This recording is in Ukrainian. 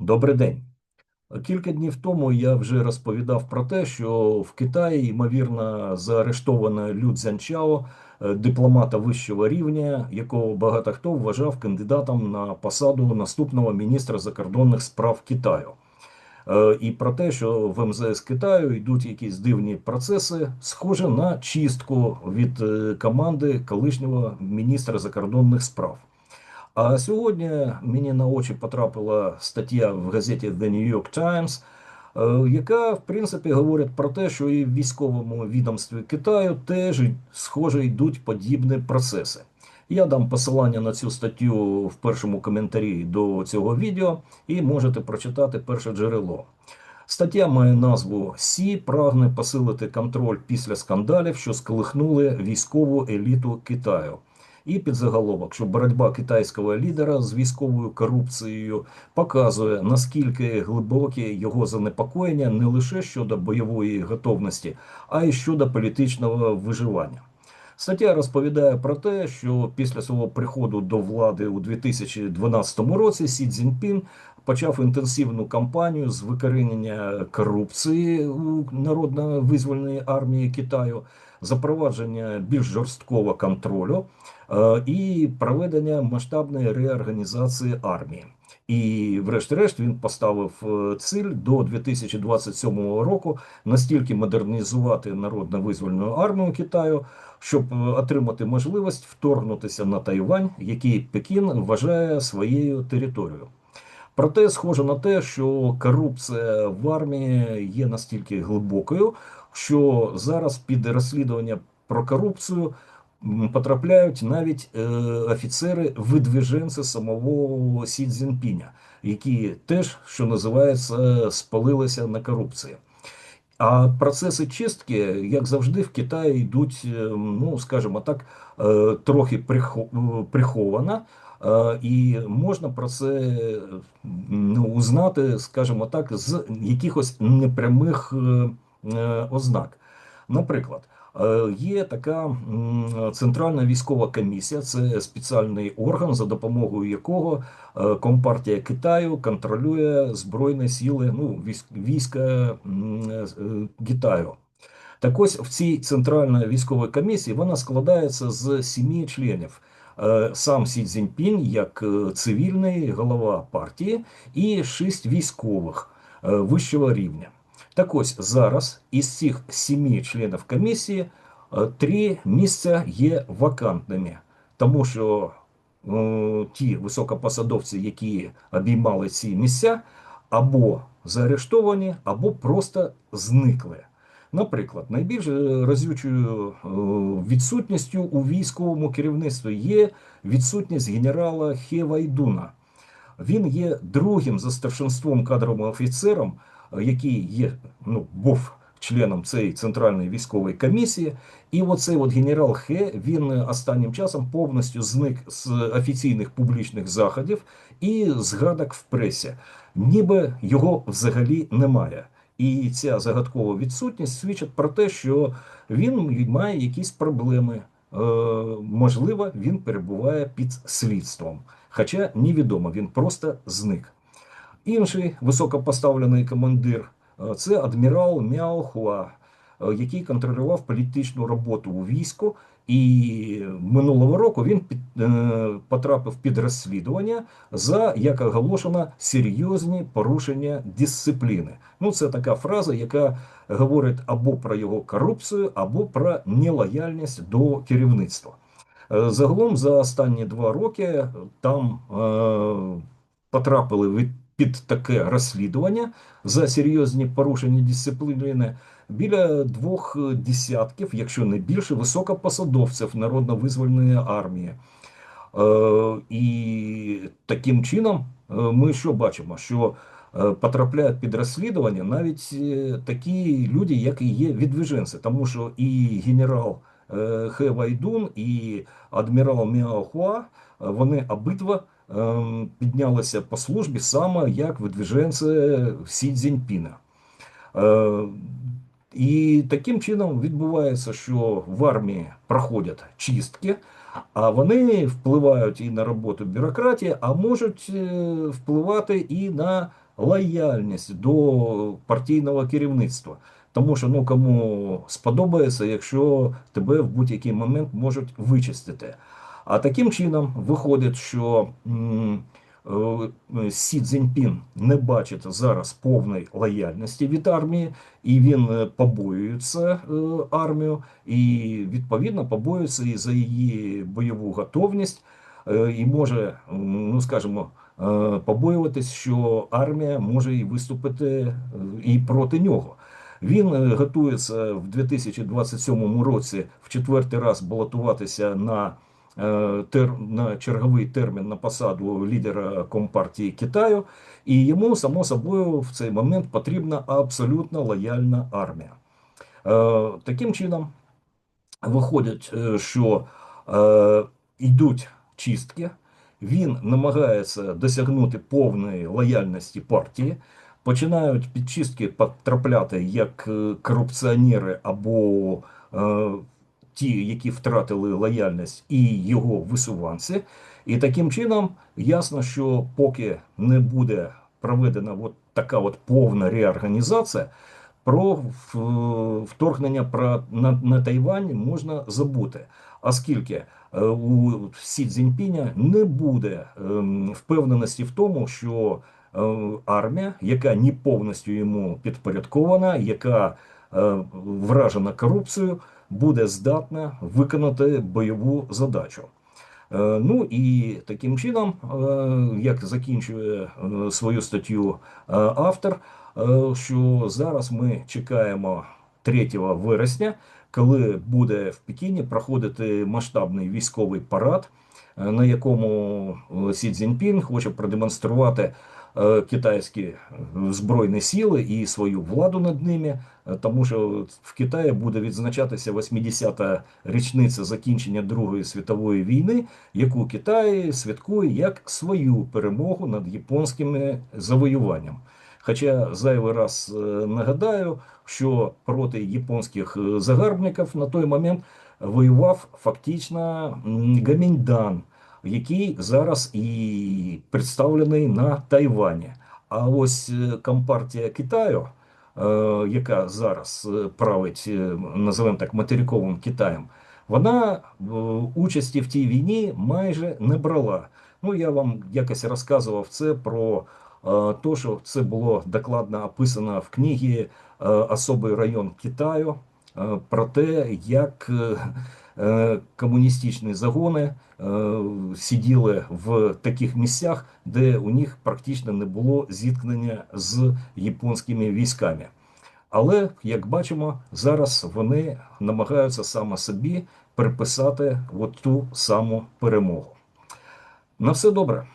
Добрий день. Кілька днів тому я вже розповідав про те, що в Китаї ймовірно заарештовано Лю Цзянчао, е, дипломата вищого рівня, якого багато хто вважав кандидатом на посаду наступного міністра закордонних справ Китаю. Е, І про те, що в МЗС Китаю йдуть якісь дивні процеси, схоже на чистку від е, команди колишнього міністра закордонних справ. А сьогодні мені на очі потрапила стаття в газеті The New York Times, е, яка в принципі говорить про те, що і в військовому відомстві Китаю теж схоже йдуть подібні процеси. Я дам посилання на цю статтю в першому коментарі до цього відео, і можете прочитати перше джерело. Стаття має назву Сі прагне посилити контроль після скандалів, що сколихнули військову еліту Китаю. І підзаголовок, що боротьба китайського лідера з військовою корупцією показує наскільки глибоке його занепокоєння не лише щодо бойової готовності, а й щодо політичного виживання. Стаття розповідає про те, що після свого приходу до влади у 2012 році Сі Цзіньпін почав інтенсивну кампанію з викорінення корупції у народно-визвольної армії Китаю, запровадження більш жорсткого контролю е, і проведення масштабної реорганізації армії. І, врешті-решт, він поставив е, ціль до 2027 року настільки модернізувати народно-визвольну армію Китаю, щоб е, отримати можливість вторгнутися на Тайвань, який Пекін вважає своєю територією. Проте схоже на те, що корупція в армії є настільки глибокою, що зараз під розслідування про корупцію потрапляють навіть е, офіцери видвиженці самого Сі Цзіньпіня, які теж, що називається, спалилися на корупції. А процеси чистки, як завжди, в Китаї йдуть, е, ну скажімо так, е, трохи прихо- приховано. Е, І можна про це ну, узнати, скажімо так, з якихось непрямих е, е, ознак. Наприклад, є така Центральна військова комісія, це спеціальний орган, за допомогою якого Компартія Китаю контролює Збройні сили ну, війська Китаю. Так ось в цій центральній військовій комісії вона складається з сімі членів. Е, Сам Сі Цзіньпін як е, цивільний голова партії і шість військових е, вищого рівня. Так ось зараз із цих сімі членів комісії три місця є вакантними, тому що ті високопосадовці, які обіймали ці місця, або заарештовані, або просто зникли. Наприклад, найбільш е, разючою е, відсутністю у військовому керівництві є відсутність генерала Хе Вайдуна. Він є другим за старшинством кадровим офіцером, е, який є, ну, був членом цієї центральної військової комісії. І оцей от генерал Хе він останнім часом повністю зник з офіційних публічних заходів і згадок в пресі, ніби його взагалі немає. І ця загадкова відсутність свідчить про те, що він має якісь проблеми. Е, можливо, він перебуває під слідством. Хоча невідомо, він просто зник. Інший високопоставлений командир е, це адмірал Мяо Хуа, е, який контролював політичну роботу у війську. І минулого року він під, е, потрапив під розслідування за, як оголошено, серйозні порушення дисципліни. Ну, це така фраза, яка говорить або про його корупцію, або про нелояльність до керівництва. Е, Загалом за останні два роки там е, потрапили від, під таке розслідування за серйозні порушення дисципліни біля двох десятків, якщо не більше, високопосадовців народно-визвольної армії. Е, і таким чином е, ми що бачимо? Що е, потрапляють під розслідування навіть такі люди, як і є відвиженці, тому що і генерал Хе Вайдун, і адмірал е, вони обидва ем, піднялися по службі саме як видвиженці Сі Цзіньпіна. І таким чином відбувається, що в армії проходять чистки, а вони впливають і на роботу бюрократії, а можуть е, впливати і на лояльність до партійного керівництва. Тому що ну кому сподобається, якщо тебе в будь-який момент можуть вичистити. А таким чином виходить, що м, Сі Цзіньпін не бачить зараз повної лояльності від армії, і він е, побоюється е, армію, і відповідно побоюється і за її бойову готовність, е, і може, ну скажімо, е, побоюватись, що армія може і виступити е, і проти нього. Він е, готується в 2027 році в четвертий раз балотуватися на, е, тер, на черговий термін на посаду лідера Компартії Китаю, і йому, само собою, в цей момент потрібна абсолютно лояльна армія. Е, Таким чином, виходить, е, що е, йдуть чистки, він намагається досягнути повної лояльності партії. Починають під чистки потрапляти як е, корупціонери або е, ті, які втратили лояльність, і його висуванці. І таким чином ясно, що поки не буде проведена от така от повна реорганізація, про вторгнення про, на, на Тайвань можна забути. Оскільки е, у Сі Цзіньпіня не буде ем, впевненості в тому, що е, армія, яка не повністю йому підпорядкована, яка е, вражена корупцією, буде здатна виконати бойову задачу. Е, Ну і таким чином, е, як закінчує е, свою статтю автор, що зараз ми чекаємо 3 вересня, коли буде в Пекіні проходити масштабний військовий парад, на якому Сі Цзіньпін хоче продемонструвати китайські е, збройні сили і свою владу над ними, е, тому що в Китаї буде відзначатися 80-та річниця закінчення Другої світової війни, яку Китай святкує як свою перемогу над японськими завоюванням. Хоча зайвий раз е, нагадаю, що проти японських е, загарбників на той момент воював фактично Гаміньдан, який зараз і представлений на Тайвані. А ось е, Компартія Китаю, е, яка зараз е, править, називаємо так, материковим Китаєм, вона участі в тій війні майже не брала. Ну, я вам якось розказував це про те, що це було докладно описано в книгі Особий район Китаю про те, як комуністичні загони е, сиділи в таких місцях, де у них практично не було зіткнення з японськими військами. Але, як бачимо, зараз вони намагаються саме собі приписати от ту саму перемогу. На все добре.